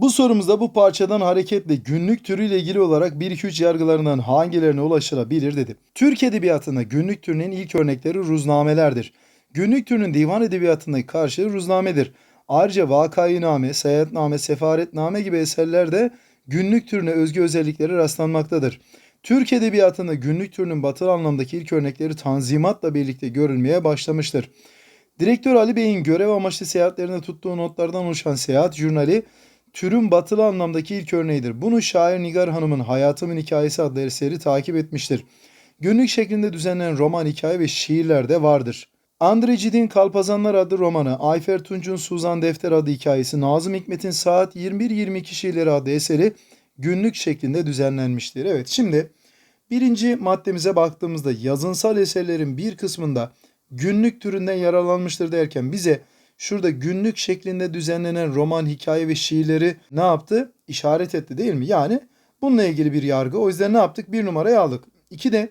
Bu sorumuzda bu parçadan hareketle günlük türüyle ilgili olarak 1-2-3 yargılarından hangilerine ulaşılabilir dedi. Türk edebiyatında günlük türünün ilk örnekleri ruznamelerdir. Günlük türünün divan edebiyatındaki karşılığı ruznamedir. Ayrıca vakayiname, seyahatname, sefaretname gibi eserlerde günlük türüne özgü özellikleri rastlanmaktadır. Türk edebiyatında günlük türünün batılı anlamdaki ilk örnekleri tanzimatla birlikte görülmeye başlamıştır. Direktör Ali Bey'in görev amaçlı seyahatlerinde tuttuğu notlardan oluşan seyahat jurnali türün batılı anlamdaki ilk örneğidir. Bunu şair Nigar Hanım'ın Hayatımın Hikayesi adlı eseri takip etmiştir. Günlük şeklinde düzenlenen roman, hikaye ve şiirler de vardır. Andre Cid'in Kalpazanlar adlı romanı, Ayfer Tunç'un Suzan Defter adlı hikayesi, Nazım Hikmet'in Saat 21-22 şiirleri adlı eseri günlük şeklinde düzenlenmiştir. Evet şimdi birinci maddemize baktığımızda yazınsal eserlerin bir kısmında günlük türünden yararlanmıştır derken bize şurada günlük şeklinde düzenlenen roman, hikaye ve şiirleri ne yaptı? İşaret etti değil mi? Yani bununla ilgili bir yargı. O yüzden ne yaptık? Bir numarayı aldık. İki de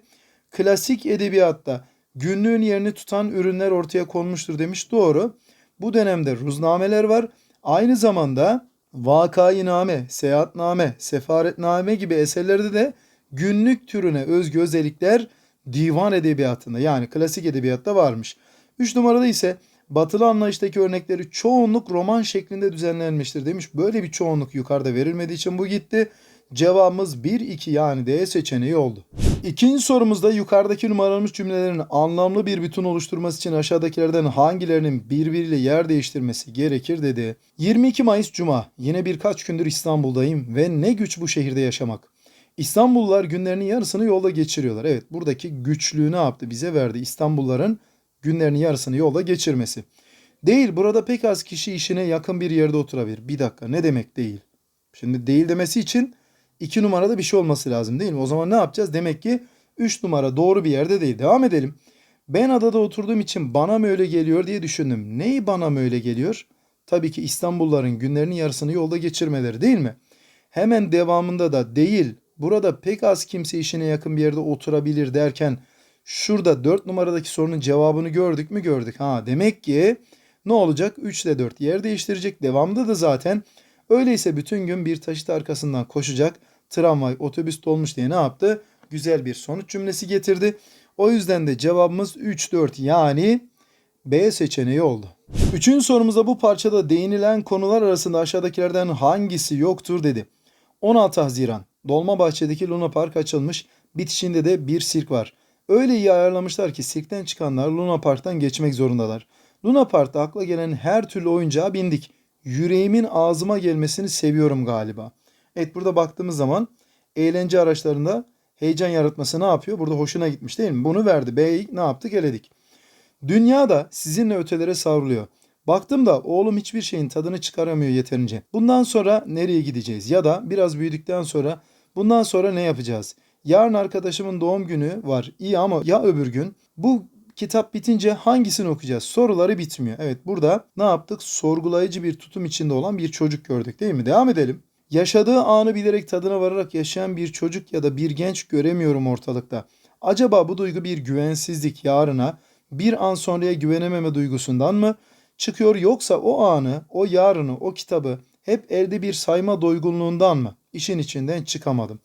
klasik edebiyatta günlüğün yerini tutan ürünler ortaya konmuştur demiş. Doğru. Bu dönemde ruznameler var. Aynı zamanda vakayiname, seyahatname, sefaretname gibi eserlerde de günlük türüne özgü özellikler divan edebiyatında yani klasik edebiyatta varmış. 3 numarada ise batılı anlayıştaki örnekleri çoğunluk roman şeklinde düzenlenmiştir demiş. Böyle bir çoğunluk yukarıda verilmediği için bu gitti. Cevabımız 1-2 yani D seçeneği oldu. İkinci sorumuzda yukarıdaki numaralanmış cümlelerin anlamlı bir bütün oluşturması için aşağıdakilerden hangilerinin birbiriyle yer değiştirmesi gerekir dedi. 22 Mayıs Cuma. Yine birkaç gündür İstanbul'dayım ve ne güç bu şehirde yaşamak. İstanbullular günlerinin yarısını yolda geçiriyorlar. Evet buradaki güçlüğü ne yaptı bize verdi. İstanbulluların günlerinin yarısını yolda geçirmesi. Değil burada pek az kişi işine yakın bir yerde oturabilir. Bir dakika ne demek değil? Şimdi değil demesi için 2 numarada bir şey olması lazım değil mi? O zaman ne yapacağız? Demek ki 3 numara doğru bir yerde değil. Devam edelim. Ben adada oturduğum için bana mı öyle geliyor diye düşündüm. Neyi bana mı öyle geliyor? Tabii ki İstanbulluların günlerinin yarısını yolda geçirmeleri değil mi? Hemen devamında da değil. Burada pek az kimse işine yakın bir yerde oturabilir derken şurada 4 numaradaki sorunun cevabını gördük mü gördük. Ha demek ki ne olacak? 3 ile 4 yer değiştirecek. Devamda da zaten öyleyse bütün gün bir taşıt arkasından koşacak tramvay, otobüs dolmuş diye ne yaptı? Güzel bir sonuç cümlesi getirdi. O yüzden de cevabımız 3-4 yani B seçeneği oldu. Üçüncü sorumuzda bu parçada değinilen konular arasında aşağıdakilerden hangisi yoktur dedi. 16 Haziran Dolmabahçe'deki Luna Park açılmış. Bitişinde de bir sirk var. Öyle iyi ayarlamışlar ki sirkten çıkanlar Luna Park'tan geçmek zorundalar. Luna Park'ta akla gelen her türlü oyuncağa bindik. Yüreğimin ağzıma gelmesini seviyorum galiba. Evet burada baktığımız zaman eğlence araçlarında heyecan yaratması ne yapıyor? Burada hoşuna gitmiş değil mi? Bunu verdi. B'yi ne yaptık? Eledik. Dünya da sizinle ötelere savruluyor. Baktım da oğlum hiçbir şeyin tadını çıkaramıyor yeterince. Bundan sonra nereye gideceğiz? Ya da biraz büyüdükten sonra bundan sonra ne yapacağız? Yarın arkadaşımın doğum günü var. İyi ama ya öbür gün? Bu kitap bitince hangisini okuyacağız? Soruları bitmiyor. Evet burada ne yaptık? Sorgulayıcı bir tutum içinde olan bir çocuk gördük değil mi? Devam edelim. Yaşadığı anı bilerek tadına vararak yaşayan bir çocuk ya da bir genç göremiyorum ortalıkta. Acaba bu duygu bir güvensizlik yarına, bir an sonraya güvenememe duygusundan mı çıkıyor yoksa o anı, o yarını, o kitabı hep elde bir sayma doygunluğundan mı? İşin içinden çıkamadım.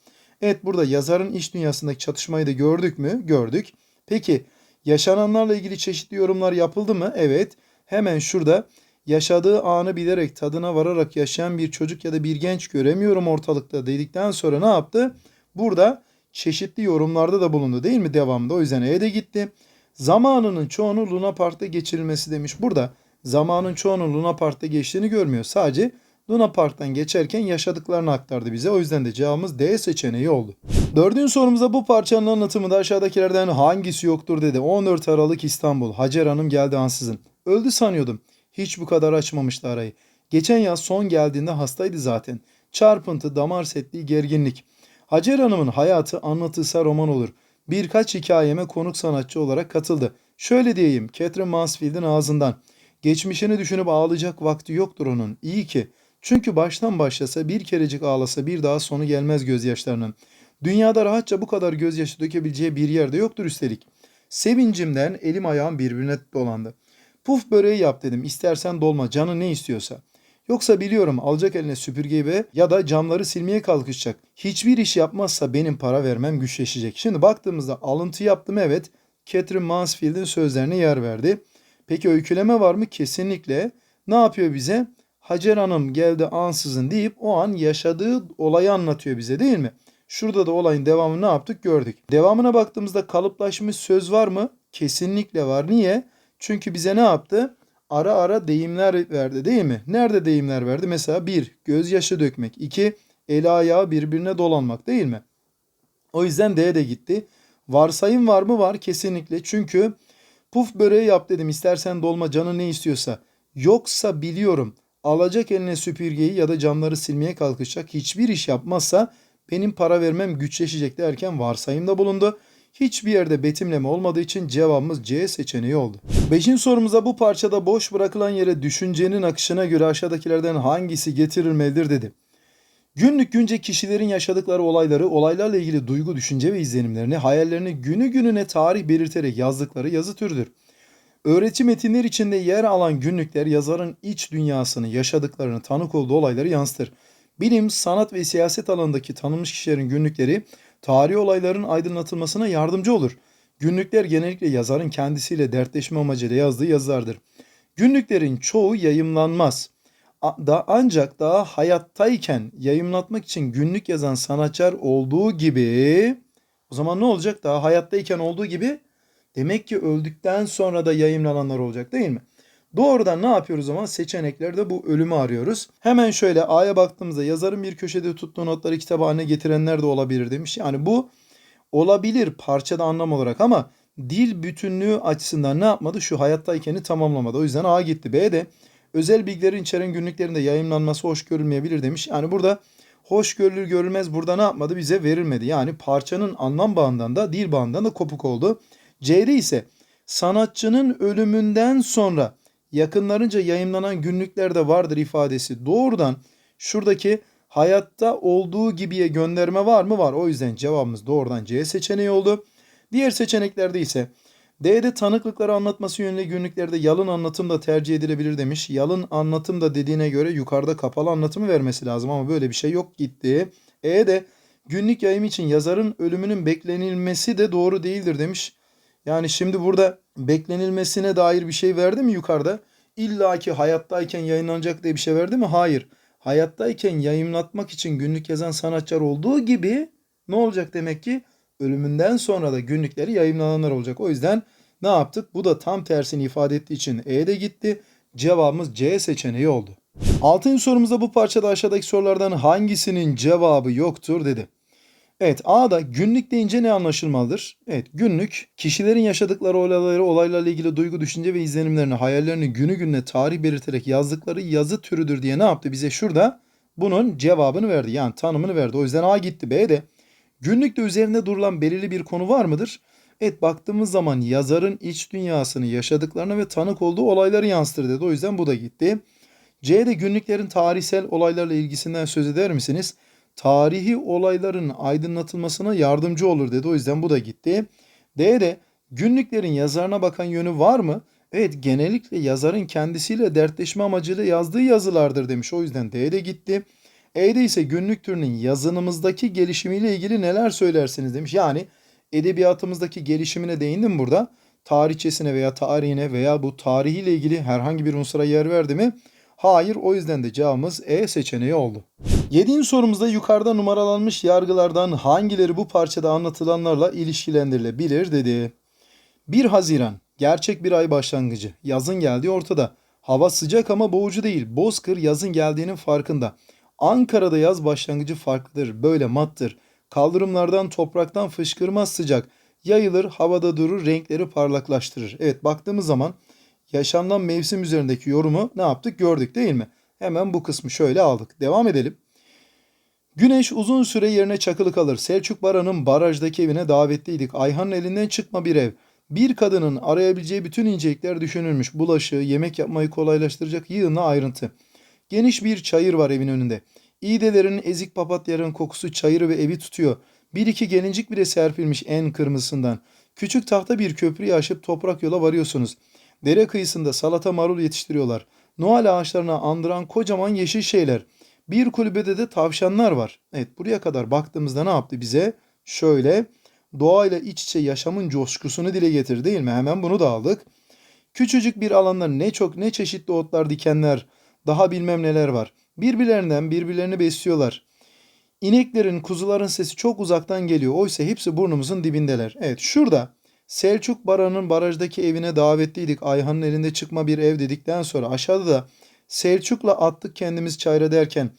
Evet burada yazarın iş dünyasındaki çatışmayı da gördük mü? Gördük. Peki yaşananlarla ilgili çeşitli yorumlar yapıldı mı? Evet. Hemen şurada yaşadığı anı bilerek tadına vararak yaşayan bir çocuk ya da bir genç göremiyorum ortalıkta dedikten sonra ne yaptı? Burada çeşitli yorumlarda da bulundu değil mi devamında? O yüzden E'de gitti. Zamanının çoğunu Luna Park'ta geçirilmesi demiş. Burada zamanın çoğunun Luna Park'ta geçtiğini görmüyor. Sadece Luna Park'tan geçerken yaşadıklarını aktardı bize. O yüzden de cevabımız D seçeneği oldu. Dördüncü sorumuzda bu parçanın anlatımında aşağıdakilerden hangisi yoktur dedi. 14 Aralık İstanbul. Hacer Hanım geldi ansızın. Öldü sanıyordum. Hiç bu kadar açmamıştı arayı. Geçen yaz son geldiğinde hastaydı zaten. Çarpıntı, damar setliği, gerginlik. Hacer Hanım'ın hayatı anlatılsa roman olur. Birkaç hikayeme konuk sanatçı olarak katıldı. Şöyle diyeyim, Catherine Mansfield'in ağzından. Geçmişini düşünüp ağlayacak vakti yoktur onun. İyi ki. Çünkü baştan başlasa bir kerecik ağlasa bir daha sonu gelmez gözyaşlarının. Dünyada rahatça bu kadar gözyaşı dökebileceği bir yerde yoktur üstelik. Sevincimden elim ayağım birbirine dolandı. Puf böreği yap dedim. İstersen dolma canı ne istiyorsa. Yoksa biliyorum alacak eline süpürgeyi ve ya da camları silmeye kalkışacak. Hiçbir iş yapmazsa benim para vermem güçleşecek. Şimdi baktığımızda alıntı yaptım evet. Catherine Mansfield'in sözlerine yer verdi. Peki öyküleme var mı? Kesinlikle. Ne yapıyor bize? Hacer Hanım geldi ansızın deyip o an yaşadığı olayı anlatıyor bize değil mi? Şurada da olayın devamını ne yaptık gördük. Devamına baktığımızda kalıplaşmış söz var mı? Kesinlikle var. Niye? Çünkü bize ne yaptı? Ara ara deyimler verdi değil mi? Nerede deyimler verdi? Mesela bir, gözyaşı dökmek. iki eli ayağı birbirine dolanmak değil mi? O yüzden D de gitti. Varsayım var mı? Var kesinlikle. Çünkü puf böreği yap dedim. İstersen dolma canı ne istiyorsa. Yoksa biliyorum alacak eline süpürgeyi ya da camları silmeye kalkışacak. Hiçbir iş yapmazsa benim para vermem güçleşecek derken varsayımda bulundu. Hiçbir yerde betimleme olmadığı için cevabımız C seçeneği oldu. Beşinci sorumuza bu parçada boş bırakılan yere düşüncenin akışına göre aşağıdakilerden hangisi getirilmelidir dedi. Günlük günce kişilerin yaşadıkları olayları, olaylarla ilgili duygu, düşünce ve izlenimlerini, hayallerini günü gününe tarih belirterek yazdıkları yazı türüdür. Öğreti metinler içinde yer alan günlükler yazarın iç dünyasını, yaşadıklarını, tanık olduğu olayları yansıtır. Bilim, sanat ve siyaset alanındaki tanınmış kişilerin günlükleri tarihi olayların aydınlatılmasına yardımcı olur. Günlükler genellikle yazarın kendisiyle dertleşme amacıyla yazdığı yazılardır. Günlüklerin çoğu yayımlanmaz. Da ancak daha hayattayken yayımlatmak için günlük yazan sanatçılar olduğu gibi o zaman ne olacak? Daha hayattayken olduğu gibi demek ki öldükten sonra da yayımlananlar olacak değil mi? Doğrudan ne yapıyoruz o zaman? Seçeneklerde bu ölümü arıyoruz. Hemen şöyle A'ya baktığımızda yazarın bir köşede tuttuğu notları kitap haline getirenler de olabilir demiş. Yani bu olabilir parçada anlam olarak ama dil bütünlüğü açısından ne yapmadı? Şu hayattaykeni tamamlamadı. O yüzden A gitti. B de özel bilgilerin içeren günlüklerinde yayınlanması hoş görülmeyebilir demiş. Yani burada hoş görülür görülmez burada ne yapmadı? Bize verilmedi. Yani parçanın anlam bağından da dil bağından da kopuk oldu. C'de ise sanatçının ölümünden sonra yakınlarınca yayınlanan günlüklerde vardır ifadesi doğrudan şuradaki hayatta olduğu gibiye gönderme var mı? Var. O yüzden cevabımız doğrudan C seçeneği oldu. Diğer seçeneklerde ise D'de tanıklıkları anlatması yönlü günlüklerde yalın anlatım da tercih edilebilir demiş. Yalın anlatım da dediğine göre yukarıda kapalı anlatımı vermesi lazım ama böyle bir şey yok gitti. E'de günlük yayım için yazarın ölümünün beklenilmesi de doğru değildir demiş. Yani şimdi burada beklenilmesine dair bir şey verdi mi yukarıda? İlla ki hayattayken yayınlanacak diye bir şey verdi mi? Hayır. Hayattayken yayınlatmak için günlük yazan sanatçılar olduğu gibi ne olacak demek ki? Ölümünden sonra da günlükleri yayınlananlar olacak. O yüzden ne yaptık? Bu da tam tersini ifade ettiği için E de gitti. Cevabımız C seçeneği oldu. Altıncı sorumuzda bu parçada aşağıdaki sorulardan hangisinin cevabı yoktur dedi. Evet A'da günlük deyince ne anlaşılmalıdır? Evet günlük kişilerin yaşadıkları olayları, olaylarla ilgili duygu, düşünce ve izlenimlerini, hayallerini günü gününe tarih belirterek yazdıkları yazı türüdür diye ne yaptı? Bize şurada bunun cevabını verdi. Yani tanımını verdi. O yüzden A gitti. B'de günlükte üzerinde durulan belirli bir konu var mıdır? Evet baktığımız zaman yazarın iç dünyasını, yaşadıklarını ve tanık olduğu olayları yansıtır dedi. O yüzden bu da gitti. C'de günlüklerin tarihsel olaylarla ilgisinden söz eder misiniz? Tarihi olayların aydınlatılmasına yardımcı olur dedi. O yüzden bu da gitti. D'de günlüklerin yazarına bakan yönü var mı? Evet genellikle yazarın kendisiyle dertleşme amacıyla yazdığı yazılardır demiş. O yüzden D'de gitti. E'de ise günlük türünün yazınımızdaki gelişimiyle ilgili neler söylersiniz demiş. Yani edebiyatımızdaki gelişimine değindim burada. Tarihçesine veya tarihine veya bu tarihiyle ilgili herhangi bir unsura yer verdi mi? Hayır o yüzden de cevabımız E seçeneği oldu. Yedinci sorumuzda yukarıda numaralanmış yargılardan hangileri bu parçada anlatılanlarla ilişkilendirilebilir dedi. 1 Haziran gerçek bir ay başlangıcı. Yazın geldiği ortada. Hava sıcak ama boğucu değil. Bozkır yazın geldiğinin farkında. Ankara'da yaz başlangıcı farklıdır. Böyle mattır. Kaldırımlardan topraktan fışkırmaz sıcak. Yayılır, havada durur, renkleri parlaklaştırır. Evet baktığımız zaman yaşanılan mevsim üzerindeki yorumu ne yaptık gördük değil mi? Hemen bu kısmı şöyle aldık. Devam edelim. Güneş uzun süre yerine çakılı kalır. Selçuk Baran'ın barajdaki evine davetliydik. Ayhan'ın elinden çıkma bir ev. Bir kadının arayabileceği bütün incelikler düşünülmüş. Bulaşığı, yemek yapmayı kolaylaştıracak yığınla ayrıntı. Geniş bir çayır var evin önünde. İğdelerin, ezik papatyaların kokusu çayırı ve evi tutuyor. Bir iki gelincik bile serpilmiş en kırmızısından. Küçük tahta bir köprüyü aşıp toprak yola varıyorsunuz. Dere kıyısında salata marul yetiştiriyorlar. Noel ağaçlarına andıran kocaman yeşil şeyler. Bir kulübede de tavşanlar var. Evet buraya kadar baktığımızda ne yaptı bize? Şöyle doğayla iç içe yaşamın coşkusunu dile getir değil mi? Hemen bunu da aldık. Küçücük bir alanda ne çok ne çeşitli otlar, dikenler, daha bilmem neler var. Birbirlerinden birbirlerini besliyorlar. İneklerin, kuzuların sesi çok uzaktan geliyor. Oysa hepsi burnumuzun dibindeler. Evet şurada Selçuk Baran'ın barajdaki evine davetliydik. Ayhan'ın elinde çıkma bir ev dedikten sonra aşağıda da Selçuk'la attık kendimiz çayra derken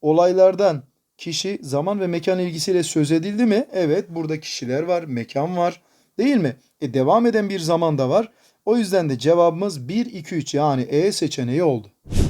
olaylardan kişi zaman ve mekan ilgisiyle söz edildi mi? Evet burada kişiler var, mekan var değil mi? E devam eden bir zaman da var. O yüzden de cevabımız 1, 2, 3 yani E seçeneği oldu.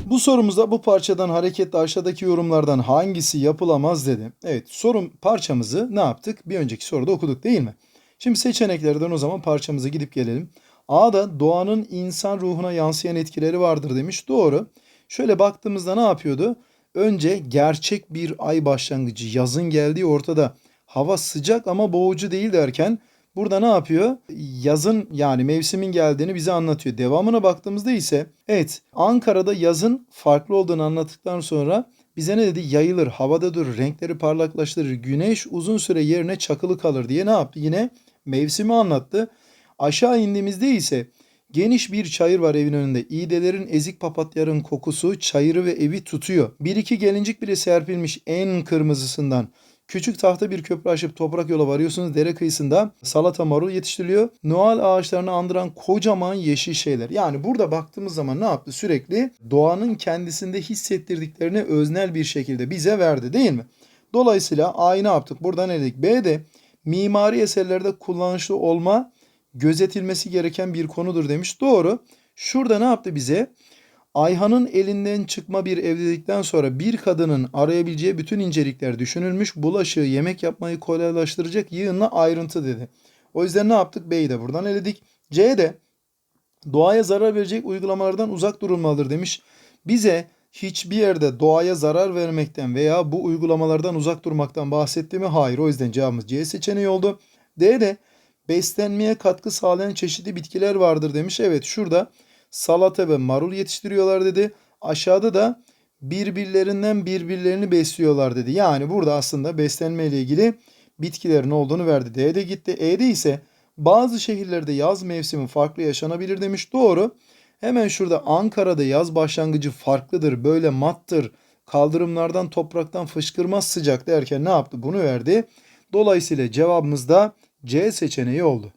Bu sorumuzda bu parçadan hareketle aşağıdaki yorumlardan hangisi yapılamaz dedi. Evet sorum parçamızı ne yaptık? Bir önceki soruda okuduk değil mi? Şimdi seçeneklerden o zaman parçamıza gidip gelelim. A'da doğanın insan ruhuna yansıyan etkileri vardır demiş. Doğru. Şöyle baktığımızda ne yapıyordu? Önce gerçek bir ay başlangıcı, yazın geldiği ortada. Hava sıcak ama boğucu değil derken burada ne yapıyor? Yazın yani mevsimin geldiğini bize anlatıyor. Devamına baktığımızda ise evet Ankara'da yazın farklı olduğunu anlattıktan sonra bize ne dedi? Yayılır, havada durur, renkleri parlaklaştırır, güneş uzun süre yerine çakılı kalır diye ne yaptı? Yine mevsimi anlattı. Aşağı indiğimizde ise geniş bir çayır var evin önünde. İğdelerin, ezik papatyaların kokusu çayırı ve evi tutuyor. Bir iki gelincik bile serpilmiş en kırmızısından. Küçük tahta bir köprü aşıp toprak yola varıyorsunuz. Dere kıyısında salata marul yetiştiriliyor. Noel ağaçlarını andıran kocaman yeşil şeyler. Yani burada baktığımız zaman ne yaptı? Sürekli doğanın kendisinde hissettirdiklerini öznel bir şekilde bize verdi değil mi? Dolayısıyla A'yı ne yaptık? Buradan eledik. B'de mimari eserlerde kullanışlı olma gözetilmesi gereken bir konudur demiş. Doğru. Şurada ne yaptı bize? Ayhan'ın elinden çıkma bir ev dedikten sonra bir kadının arayabileceği bütün incelikler düşünülmüş. Bulaşığı, yemek yapmayı kolaylaştıracak yığınla ayrıntı dedi. O yüzden ne yaptık? B'yi de buradan eledik. C'de doğaya zarar verecek uygulamalardan uzak durulmalıdır demiş. Bize hiçbir yerde doğaya zarar vermekten veya bu uygulamalardan uzak durmaktan bahsetti mi? Hayır. O yüzden cevabımız C seçeneği oldu. D'de beslenmeye katkı sağlayan çeşitli bitkiler vardır demiş. Evet şurada salata ve marul yetiştiriyorlar dedi. Aşağıda da birbirlerinden birbirlerini besliyorlar dedi. Yani burada aslında beslenme ile ilgili bitkilerin olduğunu verdi. D'de gitti. E'de ise bazı şehirlerde yaz mevsimi farklı yaşanabilir demiş. Doğru. Hemen şurada Ankara'da yaz başlangıcı farklıdır. Böyle mattır. Kaldırımlardan topraktan fışkırmaz sıcak derken ne yaptı? Bunu verdi. Dolayısıyla cevabımız da C seçeneği oldu.